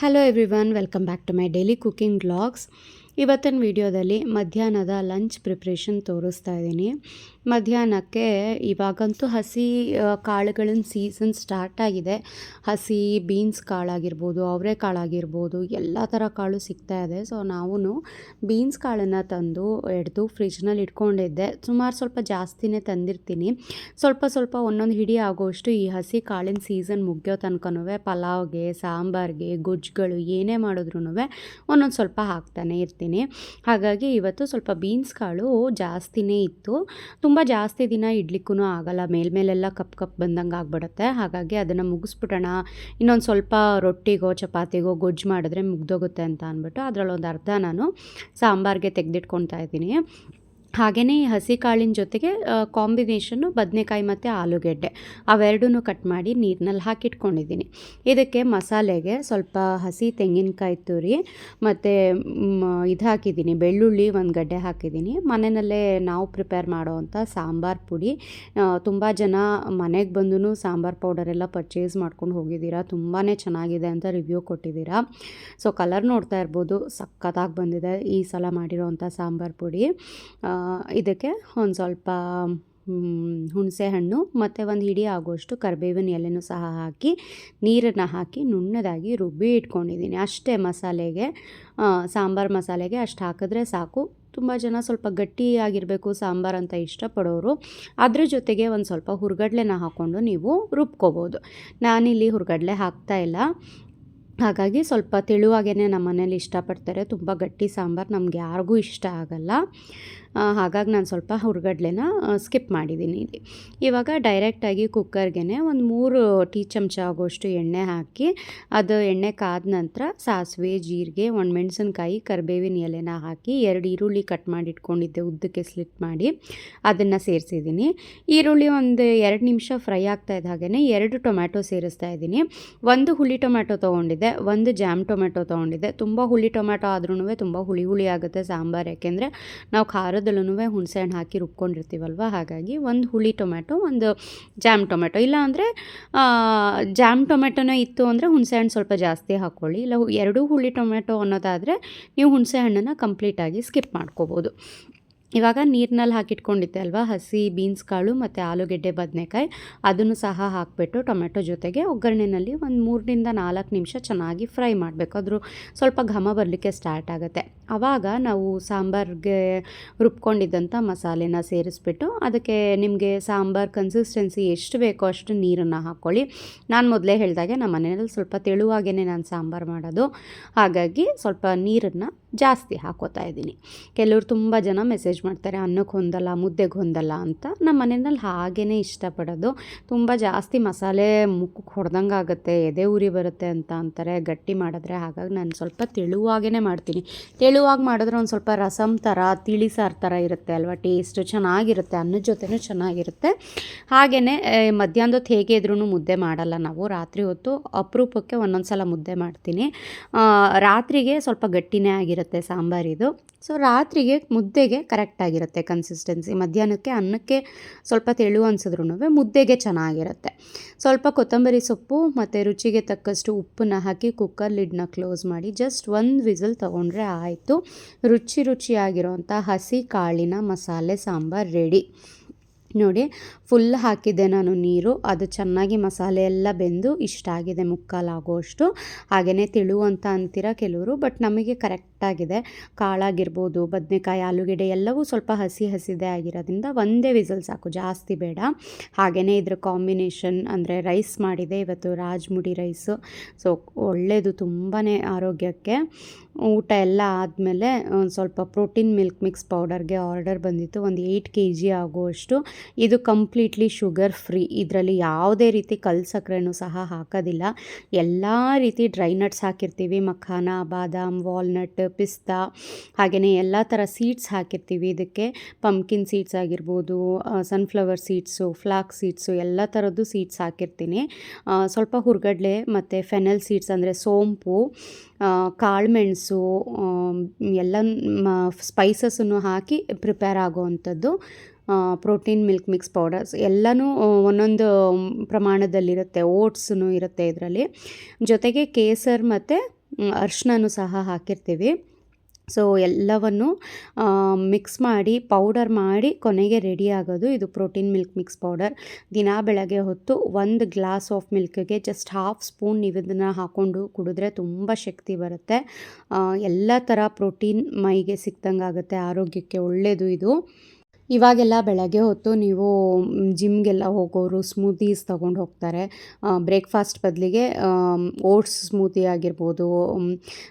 Hello everyone welcome back to my daily cooking blogs ಇವತ್ತಿನ ವಿಡಿಯೋದಲ್ಲಿ ಮಧ್ಯಾಹ್ನದ ಲಂಚ್ ಪ್ರಿಪ್ರೇಷನ್ ತೋರಿಸ್ತಾ ಇದ್ದೀನಿ. ಮಧ್ಯಾಹ್ನಕ್ಕೆ ಇವಾಗಂತೂ ಹಸಿ ಕಾಳುಗಳಿನ ಸೀಸನ್ ಸ್ಟಾರ್ಟ್ ಆಗಿದೆ. ಹಸಿ ಬೀನ್ಸ್ ಕಾಳಾಗಿರ್ಬೋದು ಅವರೆಕಾಳಾಗಿರ್ಬೋದು ಎಲ್ಲ ಥರ ಕಾಳು ಸಿಗ್ತಾ ಇದೆ. ಸೊ ನಾವು ಬೀನ್ಸ್ ಕಾಳನ್ನು ತಂದು ಎಡ್ದು ಫ್ರಿಜ್ನಲ್ಲಿ ಇಟ್ಕೊಂಡಿದ್ದೆ. ಸುಮಾರು ಸ್ವಲ್ಪ ಜಾಸ್ತಿನೇ ತಂದಿರ್ತೀನಿ. ಸ್ವಲ್ಪ ಸ್ವಲ್ಪ ಒಂದೊಂದು ಹಿಡಿ ಆಗೋಷ್ಟು ಈ ಹಸಿ ಕಾಳಿನ ಸೀಸನ್ ಮುಗಿಯೋ ತನಕನೂ ಪಲಾವ್ಗೆ, ಸಾಂಬಾರ್ಗೆ, ಗೊಜ್ಜುಗಳು ಏನೇ ಮಾಡಿದ್ರೂ ಒಂದೊಂದು ಸ್ವಲ್ಪ ಹಾಕ್ತಾನೆ ಇರ್ತೀನಿ. ಹಾಗಾಗಿ ಇವತ್ತು ಸ್ವಲ್ಪ ಬೀನ್ಸ್ ಕಾಳು ಜಾಸ್ತಿನೇ ಇತ್ತು. ತುಂಬ ಜಾಸ್ತಿ ದಿನ ಇಡ್ಲಿಕ್ಕೂ ಆಗಲ್ಲ. ಮೇಲ್ಮೇಲೆಲ್ಲ ಕಪ್ ಕಪ್ ಬಂದಂಗೆ ಆಗ್ಬಿಡುತ್ತೆ. ಹಾಗಾಗಿ ಅದನ್ನು ಮುಗಿಸ್ಬಿಡೋಣ. ಇನ್ನೊಂದು ಸ್ವಲ್ಪ ರೊಟ್ಟಿಗೋ, ಚಪಾತಿಗೋ ಗೊಜ್ಜು ಮಾಡಿದ್ರೆ ಮುಗ್ದೋಗುತ್ತೆ ಅಂತ ಅಂದ್ಬಿಟ್ಟು ಅದರಲ್ಲೊಂದು ಅರ್ಧ ನಾನು ಸಾಂಬಾರ್ಗೆ ತೆಗೆದಿಟ್ಕೊತಾ ಇದ್ದೀನಿ. ಹಾಗೆಯೇ ಈ ಹಸಿ ಕಾಳಿನ ಜೊತೆಗೆ ಕಾಂಬಿನೇಷನ್ನು ಬದನೆಕಾಯಿ ಮತ್ತು ಆಲೂಗೆಡ್ಡೆ. ಅವೆರಡೂ ಕಟ್ ಮಾಡಿ ನೀರಿನಲ್ಲಿ ಹಾಕಿಟ್ಕೊಂಡಿದ್ದೀನಿ. ಇದಕ್ಕೆ ಮಸಾಲೆಗೆ ಸ್ವಲ್ಪ ಹಸಿ ತೆಂಗಿನಕಾಯಿ ತುರಿ ಮತ್ತು ಇದು ಹಾಕಿದ್ದೀನಿ. ಬೆಳ್ಳುಳ್ಳಿ ಒಂದು ಗಡ್ಡೆ ಹಾಕಿದ್ದೀನಿ. ಮನೆಯಲ್ಲೇ ನಾವು ಪ್ರಿಪೇರ್ ಮಾಡೋವಂಥ ಸಾಂಬಾರು ಪುಡಿ. ತುಂಬ ಜನ ಮನೆಗೆ ಬಂದು ಸಾಂಬಾರು ಎಲ್ಲ ಪರ್ಚೇಸ್ ಮಾಡ್ಕೊಂಡು ಹೋಗಿದ್ದೀರಾ? ತುಂಬಾ ಚೆನ್ನಾಗಿದೆ ಅಂತ ರಿವ್ಯೂ ಕೊಟ್ಟಿದ್ದೀರಾ? ಸೊ ಕಲರ್ ನೋಡ್ತಾ ಇರ್ಬೋದು. ಸಖತ್ತಾಗಿ ಬಂದಿದೆ ಈ ಸಲ ಮಾಡಿರೋವಂಥ ಸಾಂಬಾರು ಪುಡಿ. ಇದಕ್ಕೆ ಒಂದು ಸ್ವಲ್ಪ ಹುಣಸೆ ಹಣ್ಣು ಮತ್ತು ಒಂದು ಹಿಡಿ ಆಗುವಷ್ಟು ಕರಿಬೇವಿನ ಎಲೆನೂ ಸಹ ಹಾಕಿ, ನೀರನ್ನು ಹಾಕಿ ನುಣ್ಣದಾಗಿ ರುಬ್ಬಿ ಇಟ್ಕೊಂಡಿದ್ದೀನಿ. ಅಷ್ಟೇ ಮಸಾಲೆಗೆ ಸಾಂಬಾರು ಮಸಾಲೆಗೆ ಅಷ್ಟು ಹಾಕಿದ್ರೆ ಸಾಕು. ತುಂಬ ಜನ ಸ್ವಲ್ಪ ಗಟ್ಟಿಯಾಗಿರಬೇಕು, ಸಾಂಬಾರು ಅಂತ ಇಷ್ಟಪಡೋರು. ಅದ್ರ ಜೊತೆಗೆ ಒಂದು ಸ್ವಲ್ಪ ಹುರ್ಗಡ್ಲೆನ ಹಾಕ್ಕೊಂಡು ನೀವು ರುಬ್ಕೋಬೋದು. ನಾನಿಲ್ಲಿ ಹುರ್ಗಡ್ಲೆ ಹಾಕ್ತಾ ಇಲ್ಲ. ಹಾಗಾಗಿ ಸ್ವಲ್ಪ ತೆಳುವಾಗೇ ನಮ್ಮ ಮನೇಲಿ ಇಷ್ಟಪಡ್ತಾರೆ. ತುಂಬ ಗಟ್ಟಿ ಸಾಂಬಾರು ನಮ್ಗೆ ಯಾರಿಗೂ ಇಷ್ಟ ಆಗಲ್ಲ. ಹಾಗಾಗಿ ನಾನು ಸ್ವಲ್ಪ ಹುರ್ಗಡ್ಲೆನ ಸ್ಕಿಪ್ ಮಾಡಿದ್ದೀನಿ ಇಲ್ಲಿ. ಇವಾಗ ಡೈರೆಕ್ಟಾಗಿ ಕುಕ್ಕರ್ಗೆ ಒಂದು ಮೂರು ಟೀ ಚಮಚ ಆಗೋಷ್ಟು ಎಣ್ಣೆ ಹಾಕಿ, ಅದು ಎಣ್ಣೆ ಕಾದ ನಂತರ ಸಾಸಿವೆ, ಜೀರಿಗೆ, ಒಂದು ಮೆಣಸಿನ್ಕಾಯಿ, ಕರಿಬೇವಿನ ಎಲೆನ ಹಾಕಿ ಎರಡು ಈರುಳ್ಳಿ ಕಟ್ ಮಾಡಿ ಇಟ್ಕೊಂಡಿದ್ದೆ ಉದ್ದಕ್ಕೆ ಸ್ಲಿಟ್ ಮಾಡಿ ಅದನ್ನು ಸೇರಿಸಿದ್ದೀನಿ ಈರುಳ್ಳಿ ಒಂದು ಎರಡು ನಿಮಿಷ ಫ್ರೈ ಆಗ್ತಾ ಇದ್ದ ಹಾಗೆಯೇ ಎರಡು ಟೊಮ್ಯಾಟೊ ಸೇರಿಸ್ತಾ ಇದ್ದೀನಿ. ಒಂದು ಹುಳಿ ಟೊಮ್ಯಾಟೊ ತೊಗೊಂಡಿದ್ದೆ, ಒಂದು ಜಾಮ್ ಟೊಮ್ಯಾಟೊ ತೊಗೊಂಡಿದ್ದೆ. ತುಂಬ ಹುಳಿ ಟೊಮ್ಯಾಟೊ ಆದ್ರೂ ತುಂಬ ಹುಳಿ ಹುಳಿ ಆಗುತ್ತೆ ಸಾಂಬಾರು, ಯಾಕೆಂದರೆ ನಾವು ಹುಣಸೆ ಹಣ್ಣು ಹಾಕಿ ರುಬ್ಕೊಂಡಿರ್ತೀವಲ್ವ? ಹಾಗಾಗಿ ಒಂದು ಹುಳಿ ಟೊಮ್ಯಾಟೊ, ಒಂದು ಜಾಮ್ ಟೊಮೆಟೊ ಇಲ್ಲ ಅಂದರೆ ಜಾಮ್ ಟೊಮೆಟೊನೇ ಇತ್ತು ಅಂದರೆ ಹುಣಸೆ ಹಣ್ಣು ಸ್ವಲ್ಪ ಜಾಸ್ತಿ ಹಾಕ್ಕೊಳ್ಳಿ ಇಲ್ಲ, ಎರಡೂ ಹುಳಿ ಟೊಮೆಟೊ ಅನ್ನೋದಾದರೆ ನೀವು ಹುಣಸೆ ಹಣ್ಣನ್ನು ಕಂಪ್ಲೀಟಾಗಿ ಸ್ಕಿಪ್ ಮಾಡ್ಕೋಬೋದು. ಇವಾಗ ನೀರಿನಲ್ಲಿ ಹಾಕಿಟ್ಕೊಂಡಿದ್ದೆ ಅಲ್ವಾ? ಹಸಿ ಬೀನ್ಸ್ ಕಾಳು ಮತ್ತು ಆಲೂಗೆಡ್ಡೆ ಬದನೆಕಾಯಿ. ಅದನ್ನು ಸಹ ಹಾಕಿಬಿಟ್ಟು ಟೊಮೆಟೊ ಜೊತೆಗೆ ಒಗ್ಗರಣೆನಲ್ಲಿ ಒಂದು ಮೂರರಿಂದ ನಾಲ್ಕು ನಿಮಿಷ ಚೆನ್ನಾಗಿ ಫ್ರೈ ಮಾಡಬೇಕು. ಅದ್ರ ಸ್ವಲ್ಪ ಘಮ ಬರಲಿಕ್ಕೆ ಸ್ಟಾರ್ಟ್ ಆಗುತ್ತೆ. ಆವಾಗ ನಾವು ಸಾಂಬಾರ್ಗೆ ರುಬ್ಕೊಂಡಿದ್ದಂಥ ಮಸಾಲೆನ ಸೇರಿಸ್ಬಿಟ್ಟು ಅದಕ್ಕೆ ನಿಮಗೆ ಸಾಂಬಾರ್ ಕನ್ಸಿಸ್ಟೆನ್ಸಿ ಎಷ್ಟು ಬೇಕೋ ಅಷ್ಟು ನೀರನ್ನು ಹಾಕ್ಕೊಳ್ಳಿ. ನಾನು ಮೊದಲೇ ಹೇಳಿದಾಗೆ ನಮ್ಮ ಮನೆಯಲ್ಲಿ ಸ್ವಲ್ಪ ತೆಳುವಾಗೇ ನಾನು ಸಾಂಬಾರು ಮಾಡೋದು. ಹಾಗಾಗಿ ಸ್ವಲ್ಪ ನೀರನ್ನು ಜಾಸ್ತಿ ಹಾಕೋತಾ ಇದ್ದೀನಿ. ಕೆಲವರು ತುಂಬ ಜನ ಮೆಸೇಜ್ ಮಾಡ್ತಾರೆ, ಅನ್ನಕ್ಕೆ ಹೊಂದಲ್ಲ, ಮುದ್ದೆಗೆ ಹೊಂದಲ್ಲ ಅಂತ ನಮ್ಮ ಮನೆಯಲ್ಲಿ ಹಾಗೇ ಇಷ್ಟಪಡೋದು. ತುಂಬ ಜಾಸ್ತಿ ಮಸಾಲೆ ಮುಖಕ್ಕೆ ಹೊಡೆದಂಗೆ ಆಗುತ್ತೆ, ಎದೆ ಉರಿ ಬರುತ್ತೆ ಅಂತ ಅಂತಾರೆ. ಗಟ್ಟಿ ಮಾಡಿದ್ರೆ ಹಾಗಾಗಿ ನಾನು ಸ್ವಲ್ಪ ತೆಳುವಾಗೇ ಮಾಡ್ತೀನಿ. ತೆಳುವಾಗಿ ಮಾಡಿದ್ರೆ ಒಂದು ಸ್ವಲ್ಪ ರಸಮ್ ಥರ, ತಿಳಿ ಸಾರು ಥರ ಇರುತ್ತೆ ಅಲ್ವಾ? ಟೇಸ್ಟ್ ಚೆನ್ನಾಗಿರುತ್ತೆ, ಅನ್ನದ ಜೊತೆನೂ ಚೆನ್ನಾಗಿರುತ್ತೆ. ಹಾಗೆಯೇ ಮಧ್ಯಾಹ್ನದೊತ್ತು ಹೇಗೆ ಇದ್ರೂ ಮುದ್ದೆ ಮಾಡಲ್ಲ ನಾವು. ರಾತ್ರಿ ಹೊತ್ತು ಅಪರೂಪಕ್ಕೆ ಒಂದೊಂದು ಸಲ ಮುದ್ದೆ ಮಾಡ್ತೀನಿ. ರಾತ್ರಿಗೆ ಸ್ವಲ್ಪ ಗಟ್ಟಿನೇ ಆಗಿರುತ್ತೆ ಸಾಂಬಾರಿದು ಸೊ, ರಾತ್ರಿಗೆ ಮುದ್ದೆಗೆ ಕರೆಕ್ಟಾಗಿರುತ್ತೆ ಕನ್ಸಿಸ್ಟೆನ್ಸಿ ಮಧ್ಯಾಹ್ನಕ್ಕೆ ಅನ್ನಕ್ಕೆ ಸ್ವಲ್ಪ ತೆಳು ಅನ್ಸಿದ್ರೂ ಮುದ್ದೆಗೆ ಚೆನ್ನಾಗಿರುತ್ತೆ. ಸ್ವಲ್ಪ ಕೊತ್ತಂಬರಿ ಸೊಪ್ಪು ಮತ್ತು ರುಚಿಗೆ ತಕ್ಕಷ್ಟು ಉಪ್ಪನ್ನ ಹಾಕಿ ಕುಕ್ಕರ್ ಲಿಡ್ನ ಕ್ಲೋಸ್ ಮಾಡಿ ಜಸ್ಟ್ ಒಂದು ವಿಸಲ್ ತೊಗೊಂಡ್ರೆ ಆಯಿತು. ರುಚಿ ರುಚಿಯಾಗಿರೋವಂಥ ಹಸಿ ಕಾಳಿನ ಮಸಾಲೆ ಸಾಂಬಾರು ರೆಡಿ ನೋಡಿ ಫುಲ್ ಹಾಕಿದ್ದೆ ನಾನು ನೀರು, ಅದು ಚೆನ್ನಾಗಿ ಮಸಾಲೆ ಎಲ್ಲ ಬೆಂದು ಇಷ್ಟ ಆಗಿದೆ ಮುಕ್ಕಾಲಾಗೋಷ್ಟು. ಹಾಗೆಯೇ ತಿಳು ಅಂತ ಅಂತೀರ ಕೆಲವರು ಬಟ್ ನಮಗೆ ಕರೆಕ್ಟಾಗಿದೆ. ಕಾಳಾಗಿರ್ಬೋದು, ಬದನೆಕಾಯಿ, ಆಲೂಗೆಡ್ಡೆ ಎಲ್ಲವೂ ಸ್ವಲ್ಪ ಹಸಿ ಹಸಿದೇ ಆಗಿರೋದ್ರಿಂದ ಒಂದೇ ವಿಸಲ್ ಸಾಕು, ಜಾಸ್ತಿ ಬೇಡ. ಹಾಗೆಯೇ ಇದ್ರ ಕಾಂಬಿನೇಷನ್ ಅಂದರೆ ರೈಸ್ ಮಾಡಿದೆ, ಇವತ್ತು ರಾಜ್ಮುಡಿ ರೈಸು. ಸೊ ಒಳ್ಳೆಯದು ತುಂಬಾ ಆರೋಗ್ಯಕ್ಕೆ. ಊಟ ಎಲ್ಲ ಆದಮೇಲೆ ಒಂದು ಸ್ವಲ್ಪ ಪ್ರೋಟೀನ್ ಮಿಲ್ಕ್ ಮಿಕ್ಸ್ ಪೌಡರ್ಗೆ ಆರ್ಡರ್ ಬಂದಿತ್ತು, ಒಂದು ಏಯ್ಟ್ ಕೆ ಜಿ ಆಗುವಷ್ಟು. ಇದು ಕಂಪ್ಲೀಟ್ಲಿ ಶುಗರ್ ಫ್ರೀ. ಇದರಲ್ಲಿ ಯಾವುದೇ ರೀತಿ ಕಲ್ ಸಕ್ಕರೆನೂ ಸಹ ಹಾಕೋದಿಲ್ಲ. ಎಲ್ಲ ರೀತಿ ಡ್ರೈ ನಟ್ಸ್ ಹಾಕಿರ್ತೀವಿ, ಮಖಾನ, ಬಾದಾಮ್, ವಾಲ್ನಟ್ ಪಿಸ್ತಾ ಹಾಗೆಯೇ ಎಲ್ಲ ಥರ ಸೀಡ್ಸ್ ಹಾಕಿರ್ತೀವಿ. ಇದಕ್ಕೆ ಪಂಪ್ಕಿನ್ ಸೀಡ್ಸ್ ಆಗಿರ್ಬೋದು ಸನ್ಫ್ಲವರ್ ಸೀಡ್ಸು ಫ್ಲಾಕ್ ಸೀಡ್ಸು ಎಲ್ಲ ಥರದ್ದು ಸೀಡ್ಸ್ ಹಾಕಿರ್ತೀನಿ. ಸ್ವಲ್ಪ ಹುರ್ಗಡ್ಲೆ ಮತ್ತು ಫೆನಲ್ ಸೀಡ್ಸ್ ಅಂದರೆ ಸೋಂಪು ಕಾಳುಮೆಣಸು ಎಲ್ಲ ಸ್ಪೈಸಸ್ಸನ್ನು ಹಾಕಿ ಪ್ರಿಪೇರ್ ಆಗುವಂಥದ್ದು ಪ್ರೋಟೀನ್ ಮಿಲ್ಕ್ ಮಿಕ್ಸ್ ಪೌಡರ್ಸ್ ಎಲ್ಲನೂ ಒಂದೊಂದು ಪ್ರಮಾಣದಲ್ಲಿರುತ್ತೆ ಓಟ್ಸೂ ಇರುತ್ತೆ ಇದರಲ್ಲಿ. ಜೊತೆಗೆ ಕೇಸರ್ ಮತ್ತು ಅರಿಶಿನನೂ ಸಹ ಹಾಕಿರ್ತೀವಿ. ಸೊ ಎಲ್ಲವನ್ನು ಮಿಕ್ಸ್ ಮಾಡಿ ಪೌಡರ್ ಮಾಡಿ ಕೊನೆಗೆ ರೆಡಿ ಆಗೋದು ಇದು ಪ್ರೋಟೀನ್ ಮಿಲ್ಕ್ ಮಿಕ್ಸ್ ಪೌಡರ್ ದಿನ ಬೆಳಗ್ಗೆ ಹೊತ್ತು ಒಂದು ಗ್ಲಾಸ್ ಆಫ್ ಮಿಲ್ಕ್ಗೆ ಜಸ್ಟ್ ಹಾಫ್ ಸ್ಪೂನ್ ನೀವು ಇದನ್ನು ಹಾಕ್ಕೊಂಡು ಕುಡಿದ್ರೆ ತುಂಬ ಶಕ್ತಿ ಬರುತ್ತೆ. ಎಲ್ಲ ಥರ ಪ್ರೋಟೀನ್ ಮೈಗೆ ಸಿಕ್ದಂಗೆ ಆಗುತ್ತೆ ಆರೋಗ್ಯಕ್ಕೆ ಒಳ್ಳೆಯದು ಇದು. ಇವಾಗೆಲ್ಲ ಬೆಳಗ್ಗೆ ಹೊತ್ತು ನೀವು ಜಿಮ್ಗೆಲ್ಲ ಹೋಗೋರು ಸ್ಮೂತೀಸ್ ತೊಗೊಂಡು ಹೋಗ್ತಾರೆ. ಬ್ರೇಕ್ಫಾಸ್ಟ್ ಬದಲಿಗೆ ಓಟ್ಸ್ ಸ್ಮೂತಿ ಆಗಿರ್ಬೋದು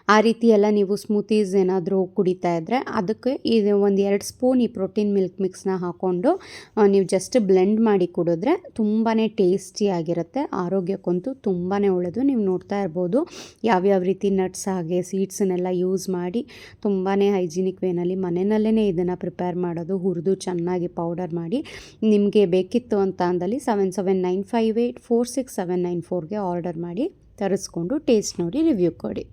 ಆ ರೀತಿ ಎಲ್ಲ ನೀವು ಸ್ಮೂತೀಸ್ ಏನಾದರೂ ಕುಡಿತಾ ಇದ್ದರೆ ಅದಕ್ಕೆ ಇದು ಒಂದು ಎರಡು ಸ್ಪೂನ್ ಈ ಪ್ರೋಟೀನ್ ಮಿಲ್ಕ್ ಮಿಕ್ಸ್ನ ಹಾಕ್ಕೊಂಡು ನೀವು ಜಸ್ಟ್ ಬ್ಲೆಂಡ್ ಮಾಡಿ ಕುಡಿದ್ರೆ ತುಂಬಾ ಟೇಸ್ಟಿಯಾಗಿರುತ್ತೆ ಆರೋಗ್ಯಕ್ಕಂತೂ ತುಂಬಾ ಒಳ್ಳೆಯದು ನೀವು ನೋಡ್ತಾ ಇರ್ಬೋದು ಯಾವ್ಯಾವ ರೀತಿ ನಟ್ಸ್ ಹಾಗೆ ಸೀಡ್ಸನ್ನೆಲ್ಲ ಯೂಸ್ ಮಾಡಿ ತುಂಬಾ ಹೈಜಿನಿಕ್ ವೇನಲ್ಲಿ ಮನೆಯಲ್ಲೇ ಇದನ್ನು ಪ್ರಿಪೇರ್ ಮಾಡೋದು, ಹುರಿದು ಚೆನ್ನಾಗಿ ಪೌಡರ್ ಮಾಡಿ ನಿಮಗೆ ಬೇಕಿತ್ತು ಅಂತ ಅಂದಲ್ಲಿ seven seven nine five eight four six seven nine ಫೋರ್ಗೆ order ಮಾಡಿ ತರಿಸ್ಕೊಂಡು ಟೇಸ್ಟ್ ನೋಡಿ ರಿವ್ಯೂ ಕೊಡಿ.